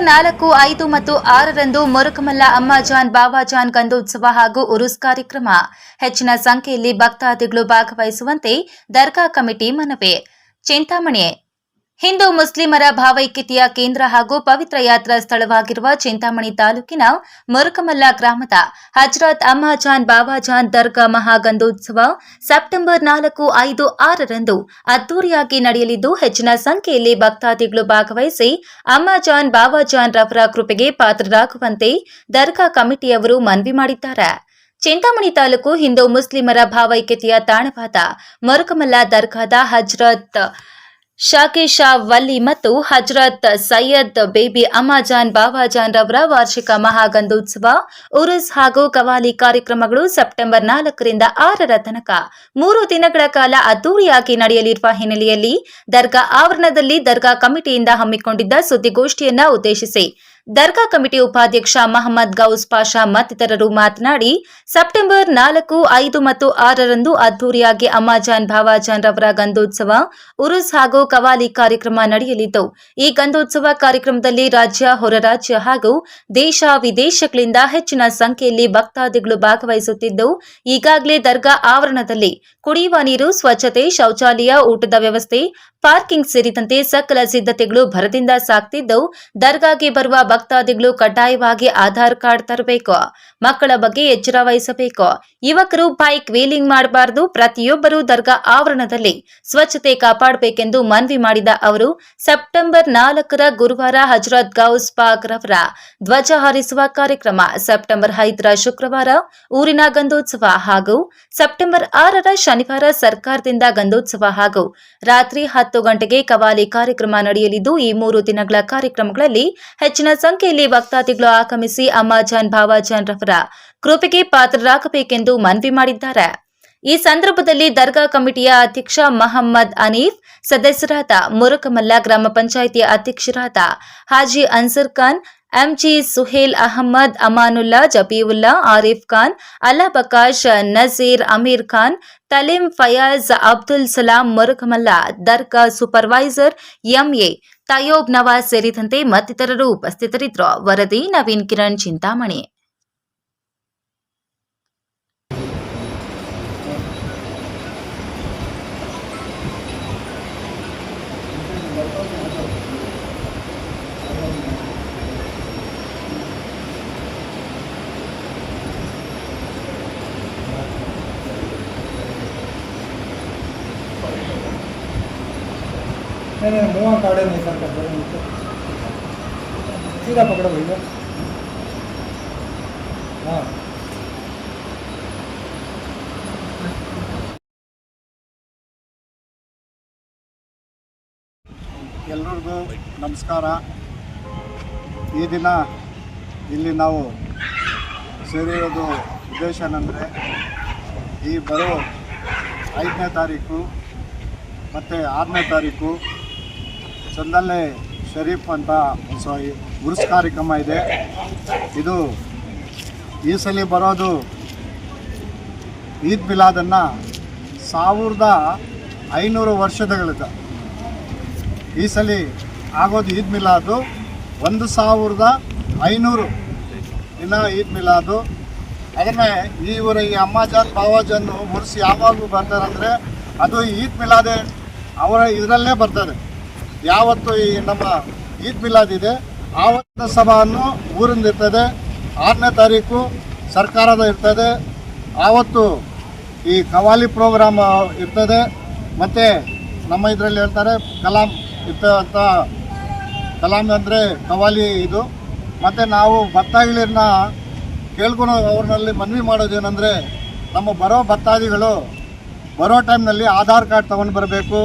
September ನಾಲ್ಕು, ಐದು ಮತ್ತು ಆರರಂದು ಮೊರಕಮಲ್ಲ ಅಮ್ಮಾಜಾನ್ ಬಾಬಾಜಾನ್ ಗಂಧೋತ್ಸವ ಹಾಗೂ ಉರುಸ್ ಕಾರ್ಯಕ್ರಮ. ಹೆಚ್ಚಿನ ಸಂಖ್ಯೆಯಲ್ಲಿ ಭಕ್ತಾದಿಗಳು ಭಾಗವಹಿಸುವಂತೆ ದರ್ಗಾ ಕಮಿಟಿ ಮನವಿ. ಚಿಂತಾಮಣಿ ಹಿಂದೂ ಮುಸ್ಲಿಮರ ಭಾವೈಕ್ಯತೆಯ ಕೇಂದ್ರ ಹಾಗೂ ಪವಿತ್ರ ಯಾತ್ರಾ ಸ್ಥಳವಾಗಿರುವ ಚಿಂತಾಮಣಿ ತಾಲೂಕಿನ ಮುರುಕಮಲ್ಲ ಗ್ರಾಮದ ಹಜರತ್ ಅಮ್ಮಾಜಾನ್ ಬಾಬಾಜಾನ್ ದರ್ಗಾ ಮಹಾಗಂಧೋತ್ಸವ ಸೆಪ್ಟೆಂಬರ್ ನಾಲ್ಕು, ಐದು, ಆರರಂದು ಅದ್ದೂರಿಯಾಗಿ ನಡೆಯಲಿದ್ದು, ಹೆಚ್ಚಿನ ಸಂಖ್ಯೆಯಲ್ಲಿ ಭಕ್ತಾದಿಗಳು ಭಾಗವಹಿಸಿ ಅಮ್ಮಾಜಾನ್ ಬಾಬಾಜಾನ್ ರವರ ಕೃಪೆಗೆ ಪಾತ್ರರಾಗುವಂತೆ ದರ್ಗಾ ಕಮಿಟಿಯವರು ಮನವಿ ಮಾಡಿದ್ದಾರೆ. ಚಿಂತಾಮಣಿ ತಾಲೂಕು ಹಿಂದೂ ಮುಸ್ಲಿಮರ ಭಾವೈಕ್ಯತೆಯ ತಾಣವಾದ ಮರುಕಮಲ್ಲ ದರ್ಗಾದ ಹಜ್ರತ್ ಶಾಕಿ ಶಾ ವಲ್ಲಿ ಮತ್ತು ಹಜರತ್ ಸೈಯದ್ ಬೇಬಿ ಅಮಾಜಾನ್ ಬಾಬಾಜಾನ್ ರವರ ವಾರ್ಷಿಕ ಮಹಾಗಂಧೋತ್ಸವ ಉರುಸ್ ಹಾಗೂ ಕವಾಲಿ ಕಾರ್ಯಕ್ರಮಗಳು ಸೆಪ್ಟೆಂಬರ್ ನಾಲ್ಕರಿಂದ ಆರರ ತನಕ. ಮೂರು ದಿನಗಳ ಕಾಲ ಅದ್ದೂರಿಯಾಗಿ ನಡೆಯಲಿರುವ ಹಿನ್ನೆಲೆಯಲ್ಲಿ ದರ್ಗಾ ಆವರಣದಲ್ಲಿ ದರ್ಗಾ ಕಮಿಟಿಯಿಂದ ಹಮ್ಮಿಕೊಂಡಿದ್ದ ಸುದ್ದಿಗೋಷ್ಠಿಯನ್ನ ಉದ್ದೇಶಿಸಿ ದರ್ಗಾ ಕಮಿಟಿ ಉಪಾಧ್ಯಕ್ಷ ಮಹಮ್ಮದ್ ಗೌಸ್ ಪಾಷಾ ಮತ್ತಿತರರು ಮಾತನಾಡಿ, ಸೆಪ್ಟೆಂಬರ್ ನಾಲ್ಕು, ಐದು ಮತ್ತು ಆರರಂದು ಅದ್ದೂರಿಯಾಗಿ ಅಮ್ಮಾಜಾನ್ ಭಾವಾಜಾನ್ ರವರ ಗಂಧೋತ್ಸವ, ಉರುಸ್ ಹಾಗೂ ಕವಾಲಿ ಕಾರ್ಯಕ್ರಮ ನಡೆಯಲಿದ್ದು, ಈ ಗಂಧೋತ್ಸವ ಕಾರ್ಯಕ್ರಮದಲ್ಲಿ ರಾಜ್ಯ, ಹೊರರಾಜ್ಯ ಹಾಗೂ ದೇಶ ವಿದೇಶಗಳಿಂದ ಹೆಚ್ಚಿನ ಸಂಖ್ಯೆಯಲ್ಲಿ ಭಕ್ತಾದಿಗಳು ಭಾಗವಹಿಸುತ್ತಿದ್ದು, ಈಗಾಗಲೇ ದರ್ಗಾ ಆವರಣದಲ್ಲಿ ಕುಡಿಯುವ ನೀರು, ಸ್ವಚ್ಛತೆ, ಶೌಚಾಲಯ, ಊಟದ ವ್ಯವಸ್ಥೆ, ಪಾರ್ಕಿಂಗ್ ಸೇರಿದಂತೆ ಸಕಲ ಸಿದ್ಧತೆಗಳು ಭರದಿಂದ ಸಾಗ್ತಿದ್ದು ದರ್ಗಾಗೆ ಬರುವ ಭಕ್ತಾದಿಗಳು ಕಡ್ಡಾಯವಾಗಿ ಆಧಾರ್ ಕಾರ್ಡ್ ತರಬೇಕು. ಮಕ್ಕಳ ಬಗ್ಗೆ ಎಚ್ಚರ ವಹಿಸಬೇಕು. ಯುವಕರು ಬೈಕ್ ವೀಲಿಂಗ್ ಮಾಡಬಾರದು. ಪ್ರತಿಯೊಬ್ಬರು ದರ್ಗಾ ಆವರಣದಲ್ಲಿ ಸ್ವಚ್ಛತೆ ಕಾಪಾಡಬೇಕೆಂದು ಮನವಿ ಮಾಡಿದ ಅವರು, ಸೆಪ್ಟೆಂಬರ್ ನಾಲ್ಕರ ಗುರುವಾರ ಹಜರತ್ ಗೌಸ್ ಪಾಕ್ ರವರ ಧ್ವಜ ಹಾರಿಸುವ ಕಾರ್ಯಕ್ರಮ ಸೆಪ್ಟೆಂಬರ್ ಐದರ ಶುಕ್ರವಾರ ಊರಿನ ಗಂಧೋತ್ಸವ ಹಾಗೂ ಸೆಪ್ಟೆಂಬರ್ ಆರರ ಶನಿವಾರ ಸರ್ಕಾರದಿಂದ ಗಂಧೋತ್ಸವ ಹಾಗೂ ರಾತ್ರಿ ಹತ್ತು ಗಂಟೆಗೆ ಕವಾಲಿ ಕಾರ್ಯಕ್ರಮ ನಡೆಯಲಿದ್ದು, ಈ ಮೂರು ದಿನಗಳ ಕಾರ್ಯಕ್ರಮಗಳಲ್ಲಿ ಹೆಚ್ಚಿನ ಸಂಖ್ಯೆಯಲ್ಲಿ ಭಕ್ತಾದಿಗಳು ಆಗಮಿಸಿ ಅಮ್ಮಾಜಾನ್ ಭಾವಾಜಾನ್ ರವರ ಕೃಪೆಗೆ ಪಾತ್ರರಾಗಬೇಕೆಂದು ಮನವಿ ಮಾಡಿದ್ದಾರೆ. ಈ ಸಂದರ್ಭದಲ್ಲಿ ದರ್ಗಾ ಕಮಿಟಿಯ ಅಧ್ಯಕ್ಷ ಮಹಮ್ಮದ್ ಅನೀಫ್, ಸದಸ್ಯರಾದ ಮುರುಕಮಲ್ಲ ಗ್ರಾಮ ಪಂಚಾಯಿತಿಯ ಅಧ್ಯಕ್ಷರಾದ Haji Ansar Khan MG Suhail Ahmad Amanullah Jabiulla Arif Khan Alabakash Bakash Nazir Amir Khan Taleem Fayaz Abdul Salam Murukamalla dargah supervisor MA Tayob Nawaz ಸೇರಿದಂತೆ ಮತ್ತಿತರರು ಉಪಸ್ಥಿತರಿದ್ದರು. ವರದಿ ನವೀನ್ ಕಿರಣ್ ಚಿಂತಾಮಣಿ. नहीं नहीं मुँह काढ़े नहीं सर कर दो नीचे सीधा पकड़ो भैया हाँ ಎಲ್ರಿಗೂ ನಮಸ್ಕಾರ ಈ ದಿನ ಇಲ್ಲಿ ನಾವು ಸೇರಿರೋದು ಉದ್ದೇಶ ಏನಂದರೆ ಈ ಬರೋ ಐದನೇ ತಾರೀಕು ಮತ್ತು ಆರನೇ ತಾರೀಕು ಚಂದಲ್ಲೆ ಶರೀಫ್ ಅಂತ ಸೊ ಗುರುಸ್ ಕಾರ್ಯಕ್ರಮ ಇದೆ. ಇದು ಈ ಸಲ ಬರೋದು ಈದ್ ಮಿಲಾದನ್ನು ಸಾವಿರದ ಐನೂರು ವರ್ಷದಗಳಿಂದ. ಈ ಸಲ ಆಗೋದು ಈದ್ ಮಿಲಾದು ಒಂದು ಸಾವಿರದ ಐನೂರು ದಿನ ಈದ್ ಮಿಲಾದು. ಅದನ್ನೇ ಇವರ ಈ ಅಮ್ಮಾಜಾನ್ ಬಾವಾಜನ್ನು ಮುರ್ಸಿ ಯಾವಾಗಲೂ ಬರ್ತಾರಂದರೆ ಅದು ಈದ್ ಮಿಲಾದೆ ಅವರ ಇದರಲ್ಲೇ ಬರ್ತದೆ ಯಾವತ್ತು ಈ ನಮ್ಮ ಈದ್ ಮಿಲಾದ್ ಇದೆ. ಆವತ್ತಿನ ಸಭಾವನ್ನು ಊರಿಂದ ಇರ್ತದೆ. ಆರನೇ ತಾರೀಕು ಸರ್ಕಾರದ ಇರ್ತದೆ. ಆವತ್ತು ಈ ಕವಾಲಿ ಪ್ರೋಗ್ರಾಮ್ ಇರ್ತದೆ. ಮತ್ತು ನಮ್ಮ ಇದರಲ್ಲಿ ಹೇಳ್ತಾರೆ ಕಲಾಂ ಇರ್ತಂಥ ಕಲಾಂ ಅಂದರೆ ಕವಾಲಿ ಇದು. ಮತ್ತು ನಾವು ಭಕ್ತಾದಿಗಳನ್ನ ಕೇಳ್ಕೊಳೋ ಅವ್ರನ್ನಲ್ಲಿ ಮನವಿ ಮಾಡೋದೇನೆಂದರೆ, ನಮ್ಮ ಬರೋ ಭತ್ತಾದಿಗಳು ಬರೋ ಟೈಮ್ನಲ್ಲಿ ಆಧಾರ್ ಕಾರ್ಡ್ ತೊಗೊಂಡು ಬರಬೇಕು.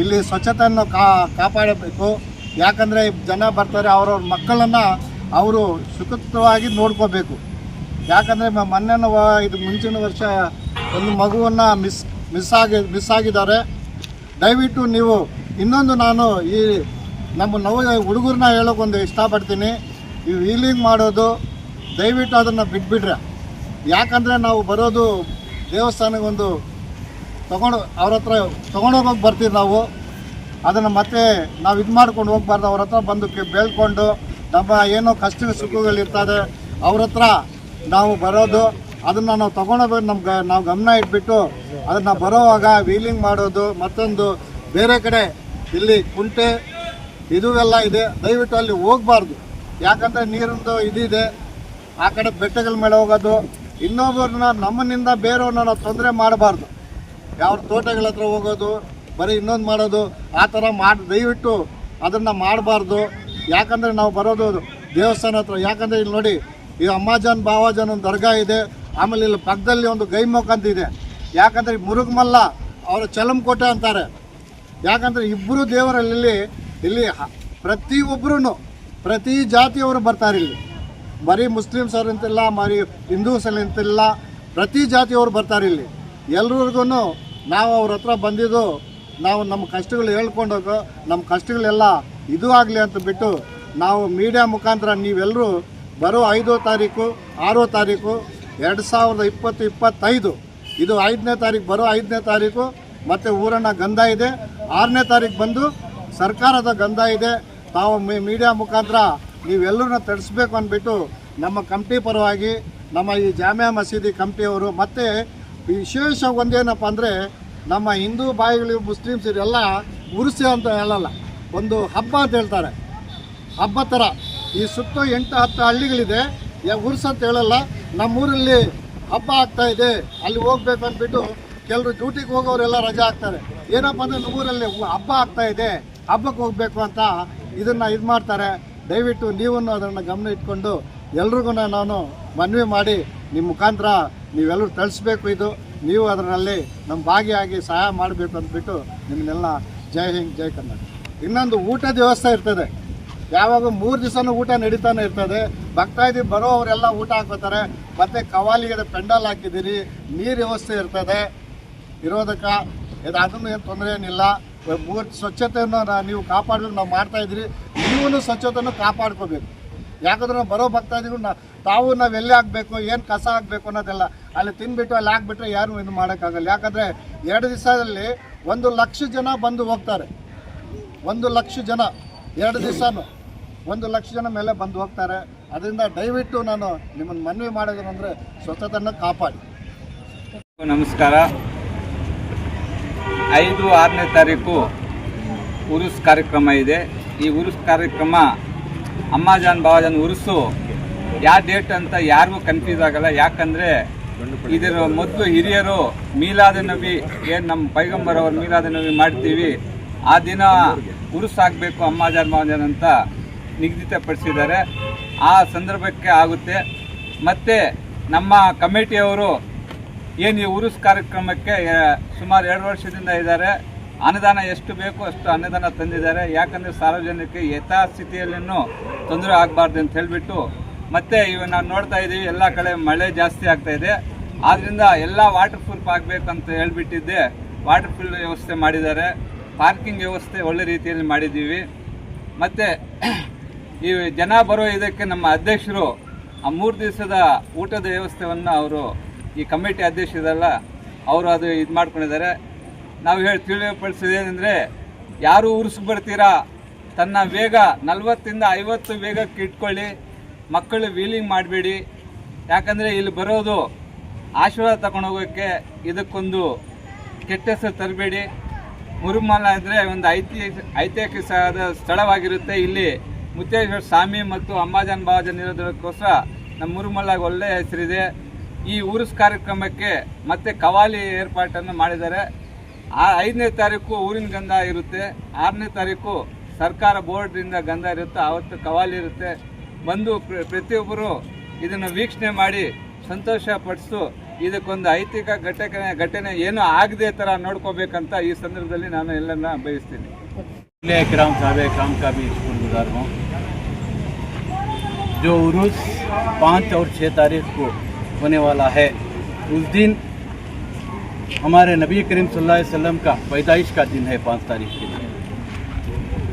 ಇಲ್ಲಿ ಸ್ವಚ್ಛತೆಯನ್ನು ಕಾಪಾಡಬೇಕು. ಯಾಕಂದರೆ ಜನ ಬರ್ತಾರೆ, ಅವರವ್ರ ಮಕ್ಕಳನ್ನು ಅವರು ಸುಖಿತವಾಗಿ ನೋಡ್ಕೋಬೇಕು. ಯಾಕಂದರೆ ಮೊನ್ನೆ ಇದು ಮುಂಚಿನ ವರ್ಷ ಒಂದು ಮಗುವನ್ನು ಮಿಸ್ ಮಿಸ್ ಆಗಿ, ಮಿಸ್ ಆಗಿದ್ದಾರೆ. ದಯವಿಟ್ಟು ನೀವು ಇನ್ನೊಂದು ನಾನು ಈ ನಮ್ಮ ನವ, ಹುಡುಗರನ್ನ ಹೇಳೋಕ್ಕೊಂದು ಇಷ್ಟಪಡ್ತೀನಿ. ಈ ವೀಲಿಂಗ್ ಮಾಡೋದು, ದಯವಿಟ್ಟು ಅದನ್ನು ಬಿಟ್ಬಿಟ್ರೆ ಯಾಕಂದರೆ ನಾವು ಬರೋದು ದೇವಸ್ಥಾನಕ್ಕೊಂದು ತೊಗೊಂಡು ಅವ್ರ ಹತ್ರ ತೊಗೊಂಡೋಗೋಗಿ ಬರ್ತೀವಿ ನಾವು. ಅದನ್ನು ಮತ್ತೆ ನಾವು ಇದು ಮಾಡ್ಕೊಂಡು ಹೋಗ್ಬಾರ್ದು. ಅವ್ರ ಹತ್ರ ಬಂದು ಬೇಳ್ಕೊಂಡು ನಮ್ಮ ಏನೋ ಕಷ್ಟ ಸುಖಗಳಿರ್ತದೆ ಅವ್ರ ಹತ್ರ ನಾವು ಬರೋದು, ಅದನ್ನು ನಾವು ತೊಗೊಂಡೋಗ್ಬೇಕು ನಮ್ಗೆ ನಾವು ಗಮನ ಇಟ್ಬಿಟ್ಟು ಅದನ್ನು ಬರೋವಾಗ ವೀಲಿಂಗ್ ಮಾಡೋದು, ಮತ್ತೊಂದು ಬೇರೆ ಕಡೆ ಇಲ್ಲಿ ಕುಂಟೆ ಇದು ಎಲ್ಲ ಇದೆ. ದಯವಿಟ್ಟು ಅಲ್ಲಿ ಹೋಗಬಾರ್ದು. ಯಾಕಂದರೆ ನೀರಿಂದು ಇದಿದೆ. ಆ ಕಡೆ ಬೆಟ್ಟಗಳ ಮೇಲೆ ಹೋಗೋದು. ಇನ್ನೊಬ್ಬರನ್ನ ನಮ್ಮನಿಂದ ಬೇರೆಯವ್ರನ್ನ ನಾವು ತೊಂದರೆ ಮಾಡಬಾರ್ದು. ಯಾವ ತೋಟಗಳ ಹತ್ರ ಹೋಗೋದು, ಬರೀ ಇನ್ನೊಂದು ಮಾಡೋದು, ಆ ಥರ ಮಾಡಿ, ದಯವಿಟ್ಟು ಅದನ್ನು ಮಾಡಬಾರ್ದು. ಯಾಕಂದರೆ ನಾವು ಬರೋದು ದೇವಸ್ಥಾನ ಹತ್ರ. ಯಾಕಂದರೆ ಇಲ್ಲಿ ನೋಡಿ, ಈ ಅಮ್ಮಾಜಾನ್, ಬಾವಾಜಾನ್ ಒಂದು ದರ್ಗಾ ಇದೆ. ಆಮೇಲೆ ಇಲ್ಲಿ ಪಕ್ಕದಲ್ಲಿ ಒಂದು ಗೈಮುಖ ಅಂತ ಇದೆ. ಯಾಕಂದರೆ ಮುರುಗಮಲ್ಲ ಅವರ ಚಲಂಕೋಟೆ ಅಂತಾರೆ. ಯಾಕಂದರೆ ಇಬ್ಬರು ದೇವರಲ್ಲಿ ಇಲ್ಲಿ ಪ್ರತಿಯೊಬ್ಬರೂ ಪ್ರತಿ ಜಾತಿಯವರು ಬರ್ತಾರೆ ಇಲ್ಲಿ. ಬರೀ ಮುಸ್ಲಿಮ್ಸ್ ಅವ್ರ ಅಂತಿಲ್ಲ ಮರಿ ಹಿಂದೂಸಲ್ಲಿ ಅಂತಿಲ್ಲ, ಪ್ರತಿ ಜಾತಿಯವರು ಬರ್ತಾರೆ ಇಲ್ಲಿ. ಎಲ್ರಿಗೂ ನಾವು ಅವ್ರ ಹತ್ರ ಬಂದಿದ್ದು, ನಾವು ನಮ್ಮ ಕಷ್ಟಗಳು ಹೇಳ್ಕೊಂಡೋದು ನಮ್ಮ ಕಷ್ಟಗಳೆಲ್ಲ ಇದು ಆಗಲಿ ಅಂತ ಬಿಟ್ಟು ನಾವು ಮೀಡಿಯಾ ಮುಖಾಂತರ ನೀವೆಲ್ಲರೂ ಬರೋ ಐದೋ ತಾರೀಕು, ಆರೋ ತಾರೀಕು, ಎರಡು ಸಾವಿರದ ಇಪ್ಪತ್ತು ಇಪ್ಪತ್ತೈದು, ಇದು ಐದನೇ ತಾರೀಕು, ಬರೋ ಐದನೇ ತಾರೀಕು, ಮತ್ತು ಊರನ್ನ ಗಂಧ ಇದೆ. ಆರನೇ ತಾರೀಕು ಬಂದು ಸರ್ಕಾರದ ಗಂಧ ಇದೆ. ತಾವು ಮೀಡಿಯಾ ಮುಖಾಂತರ ನೀವೆಲ್ಲರನ್ನ ತಡಿಸ್ಬೇಕು ಅಂದ್ಬಿಟ್ಟು ನಮ್ಮ ಕಮಿಟಿ ಪರವಾಗಿ ನಮ್ಮ ಈ ಜಾಮಿಯಾ ಮಸೀದಿ ಕಮಿಟಿಯವರು ಮತ್ತು ವಿಶೇಷ ಒಂದೇನಪ್ಪ ಅಂದರೆ ನಮ್ಮ ಹಿಂದೂ ಬಾಯಿಗಳು, ಮುಸ್ಲಿಮ್ಸ್ ಇವರೆಲ್ಲ ಉರುಸೆ ಅಂತ ಹೇಳಲ್ಲ. ಒಂದು ಹಬ್ಬ ಅಂತ ಹೇಳ್ತಾರೆ. ಹಬ್ಬ ಥರ ಈ ಸುತ್ತ ಎಂಟು, ಹತ್ತು ಹಳ್ಳಿಗಳಿದೆ. ಉರ್ಸ್ ಅಂತ ಹೇಳಲ್ಲ. ನಮ್ಮೂರಲ್ಲಿ ಹಬ್ಬ ಆಗ್ತಾ ಇದೆ. ಅಲ್ಲಿ ಹೋಗ್ಬೇಕು ಅಂದ್ಬಿಟ್ಟು ಕೆಲವರು ಡ್ಯೂಟಿಗೆ ಹೋಗೋರೆಲ್ಲ ರಜೆ ಆಗ್ತಾರೆ ಏನಪ್ಪ ಅಂದರೆ ನಮ್ಮೂರಲ್ಲಿ ಹಬ್ಬ ಆಗ್ತಾ ಇದೆ. ಹಬ್ಬಕ್ಕೆ ಹೋಗಬೇಕು ಅಂತ ಇದನ್ನು ಇದು ಮಾಡ್ತಾರೆ. ದಯವಿಟ್ಟು ನೀವು ಅದನ್ನು ಗಮನ ಇಟ್ಕೊಂಡು ಎಲ್ರಿಗೂ ನಾನು ಮನವಿ ಮಾಡಿ ನಿಮ್ಮ ಮುಖಾಂತರ ನೀವೆಲ್ಲರೂ ತಳಿಸ್ಬೇಕು ಇದು. ನೀವು ಅದರಲ್ಲಿ ನಮ್ಮ ಭಾಗಿಯಾಗಿ ಸಹಾಯ ಮಾಡಬೇಕು ಅಂದ್ಬಿಟ್ಟು ನಿಮ್ಮನ್ನೆಲ್ಲ ಜೈ ಹಿಂದ್, ಜೈ ಕನ್ನಡ ಇನ್ನೊಂದು ಊಟದ ವ್ಯವಸ್ಥೆ ಇರ್ತದೆ. ಯಾವಾಗ ಮೂರು ದಿವಸನೂ ಊಟ ನಡೀತಾನೆ ಇರ್ತದೆ. ಭಕ್ತಾದಿ ಬರೋವರೆಲ್ಲ ಊಟ ಹಾಕೋತಾರೆ ಮತ್ತು ಕವಾಲಿಗೆ ಪೆಂಡಲ್ ಹಾಕಿದ್ದೀರಿ. ನೀರು ವ್ಯವಸ್ಥೆ ಇರ್ತದೆ. ಇರೋದಕ್ಕೆ ಇದು ಅದನ್ನು ಏನು ತೊಂದರೆ ಏನಿಲ್ಲ. ಮೂರು ಸ್ವಚ್ಛತೆಯನ್ನು ನೀವು ಕಾಪಾಡಬೇಕು ನಾವು ಮಾಡ್ತಾ ಇದ್ದೀರಿ. ನೀವು ಸ್ವಚ್ಛತೆಯನ್ನು ಕಾಪಾಡ್ಕೋಬೇಕು. ಯಾಕಂದ್ರೆ ಬರೋ ಭಕ್ತಾದಿಗಳು ತಾವು ನಾವು ಎಲ್ಲಿ ಹಾಕಬೇಕು ಏನು ಕಸ ಹಾಕಬೇಕು ಅನ್ನೋದೆಲ್ಲ ಅಲ್ಲಿ ತಿನ್ಬಿಟ್ಟು ಅಲ್ಲಿ ಹಾಕ್ಬಿಟ್ರೆ ಯಾರು ಇದು ಮಾಡೋಕ್ಕಾಗಲ್ಲ. ಯಾಕಂದರೆ ಎರಡು ದಿವಸದಲ್ಲಿ ಒಂದು ಲಕ್ಷ ಜನ ಬಂದು ಹೋಗ್ತಾರೆ. ಒಂದು ಲಕ್ಷ ಜನ, ಎರಡು ದಿವಸನೂ ಒಂದು ಲಕ್ಷ ಜನ ಮೇಲೆ ಬಂದು ಹೋಗ್ತಾರೆ. ಅದರಿಂದ ದಯವಿಟ್ಟು ನಾನು ನಿಮ್ಮನ್ನು ಮನವಿ ಮಾಡಿದ್ರು ಅಂದರೆ ಸ್ವಚ್ಛತೆಯನ್ನು ಕಾಪಾಡಿ. ನಮಸ್ಕಾರ. ಐದು, ಆರನೇ ತಾರೀಕು ಉರುಸ್ ಕಾರ್ಯಕ್ರಮ ಇದೆ. ಈ ಉರುಸ್ ಕಾರ್ಯಕ್ರಮ ಅಮ್ಮಾಜಾನ್ ಬಾಬಾಜಾನ್ ಉರುಸು. ಯಾವ ಡೇಟ್ ಅಂತ ಯಾರಿಗೂ ಕನ್ಫ್ಯೂಸ್ ಆಗಲ್ಲ. ಯಾಕಂದರೆ ಇದರ ಮೊದಲು ಹಿರಿಯರು ಮೀಲಾದ ನಬಿ ಏನು ನಮ್ಮ ಪೈಗಂಬರ್ ಅವರು ಮೀಲಾದ ನಬಿ ಮಾಡ್ತೀವಿ, ಆ ದಿನ ಉರುಸ್ ಆಗಬೇಕು ಅಮ್ಮಾಜಾನ್ ಬಾಬಾಜಾನ್ ಅಂತ ನಿಗದಿತಪಡಿಸಿದ್ದಾರೆ. ಆ ಸಂದರ್ಭಕ್ಕೆ ಆಗುತ್ತೆ. ಮತ್ತು ನಮ್ಮ ಕಮಿಟಿಯವರು ಏನು ಈ ಉರುಸ್ ಕಾರ್ಯಕ್ರಮಕ್ಕೆ ಸುಮಾರು ಎರಡು ವರ್ಷದಿಂದ ಇದ್ದಾರೆ. ಅನುದಾನ ಎಷ್ಟು ಬೇಕೋ ಅಷ್ಟು ಅನುದಾನ ತಂದಿದ್ದಾರೆ. ಯಾಕಂದರೆ ಸಾರ್ವಜನಿಕ ಯಥಾಸ್ಥಿತಿಯಲ್ಲಿನೂ ತೊಂದರೆ ಆಗಬಾರ್ದು ಅಂತ ಹೇಳಿಬಿಟ್ಟು ಮತ್ತು ಇವ ನಾವು ನೋಡ್ತಾ ಇದ್ದೀವಿ ಎಲ್ಲ ಕಡೆ ಮಳೆ ಜಾಸ್ತಿ ಆಗ್ತಾ ಇದೆ. ಆದ್ದರಿಂದ ಎಲ್ಲ ವಾಟರ್ ಪ್ರೂಫ್ ಆಗಬೇಕಂತ ಹೇಳಿಬಿಟ್ಟಿದ್ದೆ. ವಾಟರ್ ಪ್ರೂಫ್ ವ್ಯವಸ್ಥೆ ಮಾಡಿದ್ದಾರೆ. ಪಾರ್ಕಿಂಗ್ ವ್ಯವಸ್ಥೆ ಒಳ್ಳೆ ರೀತಿಯಲ್ಲಿ ಮಾಡಿದ್ದೀವಿ. ಮತ್ತು ಈ ಜನ ಬರೋ ಇದಕ್ಕೆ ನಮ್ಮ ಅಧ್ಯಕ್ಷರು ಆ ಮೂರು ದಿವಸದ ಊಟದ ವ್ಯವಸ್ಥೆಯನ್ನು ಅವರು ಈ ಕಮಿಟಿ ಅಧ್ಯಕ್ಷರಲ್ಲ, ಅವರು ಅದು ಇದು ಮಾಡ್ಕೊಂಡಿದ್ದಾರೆ. ನಾವು ಹೇಳಿ ತಿಳಿಯಪಡಿಸೋದೇನೆಂದರೆ ಯಾರು ಉರ್ಸ್ಗೆ ಬರ್ತೀರಾ, ತನ್ನ ವೇಗ ನಲ್ವತ್ತಿಂದ ಐವತ್ತು ವೇಗಕ್ಕೆ ಇಟ್ಕೊಳ್ಳಿ, ಮಕ್ಕಳು ವೀಲಿಂಗ್ ಮಾಡಬೇಡಿ. ಯಾಕಂದರೆ ಇಲ್ಲಿ ಬರೋದು ಆಶೀರ್ವಾದ ತಗೊಂಡು ಹೋಗೋಕ್ಕೆ ಇದಕ್ಕೊಂದು ಕೆಟ್ಟ ಹೆಸರು ತರಬೇಡಿ. ಮುರುಮಲ ಅಂದರೆ ಒಂದು ಐತಿಹಾಸಿಕ ಐತಿಹಾಸಿಕ ಸ್ಥಳವಾಗಿರುತ್ತೆ. ಇಲ್ಲಿ ಮುತ್ತೇಶ್ವರ ಸ್ವಾಮಿ ಮತ್ತು ಅಂಬಾಜನ್ ಬಾಬಾಜನ್ ಇರೋದಕ್ಕೋಸ್ಕರ ನಮ್ಮ ಮುರುಮಲಾಗ ಒಳ್ಳೆಯ ಹೆಸರಿದೆ. ಈ ಊರುಸ್ ಕಾರ್ಯಕ್ರಮಕ್ಕೆ ಮತ್ತೆ ಕವಾಲಿ ಏರ್ಪಾಟನ್ನು ಮಾಡಿದ್ದಾರೆ. ಆ ಐದನೇ ತಾರೀಕು ಊರಿನ ಗಂಧ ಇರುತ್ತೆ ಆರನೇ ತಾರೀಕು ಸರ್ಕಾರ ಬೋರ್ಡ್ರಿಂದ ಗಂಧ ಇರುತ್ತೆ ಆವತ್ತು ಕವಾಲಿ ಇರುತ್ತೆ ಬಂದು ಪ್ರ- ಪ್ರತಿಯೊಬ್ಬರು ಇದನ್ನು ವೀಕ್ಷಣೆ ಮಾಡಿ ಸಂತೋಷ ಪಡಿಸು ಇದಕ್ಕೊಂದು ಐತಿಕ ಘಟನೆ ಘಟನೆ ಏನೂ ಆಗದೆ ಥರ ನೋಡ್ಕೋಬೇಕಂತ ಈ ಸಂದರ್ಭದಲ್ಲಿ ನಾನು ಎಲ್ಲರನ್ನ ಬಯಸ್ತೀನಿ कराम साहब काम का भी शुक्रगुजार हूँ जो उर्स पाँच और छः तारीख को होने वाला है उस दिन हमारे नबी करीम वसल्लम का पैदाइश का दिन है पाँच तारीख के दिन।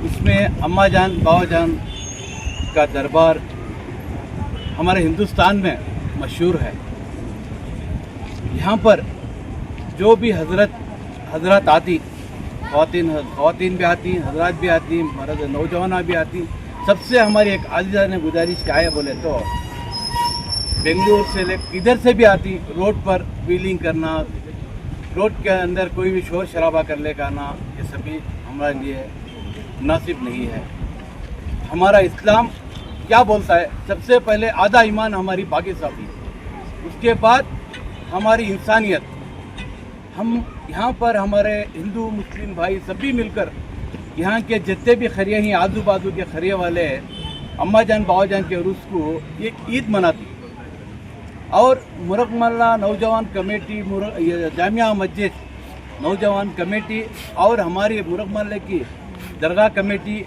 उसमें अम्मा जान, बाबा जान का दरबार हमारे हिंदुस्तान में मशहूर है। यहाँ पर जो भी हज़रत हज़रत आती खातिन खातिन भी आती, हजरात भी आती मर्द नौजवान भी आती, सबसे हमारी एक आजिजा ने गुजारिश क्या है बोले तो बेंगलुरु से ले, इधर से भी आती, रोड पर व्हीलिंग करना रोड के अंदर कोई भी शोर शराबा कर ले करना ये सभी हमारे लिए मुनासिब नहीं है। हमारा इस्लाम क्या बोलता है? सबसे पहले आधा ईमान हमारी बाकी साथी उसके बाद हमारी इंसानियत। हम यहाँ पर हमारे हिंदू, मुस्लिम भाई सभी मिलकर यहाँ के जितने भी खरिया हैं आजू बाजू के खरिये वाले, अम्मा जान, बाबा जान के उर्स को ये ईद मनाती। और मुरकमल्ला नौजवान कमेटी जामिया मस्जिद नौजवान कमेटी और हमारी मुरकमल्ले की दरगाह कमेटी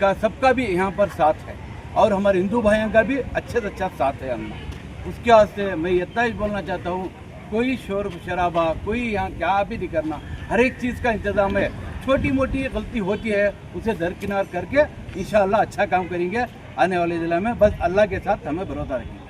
का सबका भी यहाँ पर साथ है और हमारे हिंदू भाइयों का भी अच्छे से अच्छा साथ है हमने उसके वास्ते मैं इतना ही बोलना चाहता हूँ, कोई शोर शराबा, कोई यहाँ क्या भी नहीं करना। हर एक चीज़ का इंतज़ाम है। छोटी मोटी गलती होती है, उसे दरकिनार करके इंशाल्लाह अच्छा काम करेंगे। आने वाले ज़िले में बस अल्लाह के साथ हमें भरोसा रखेंगे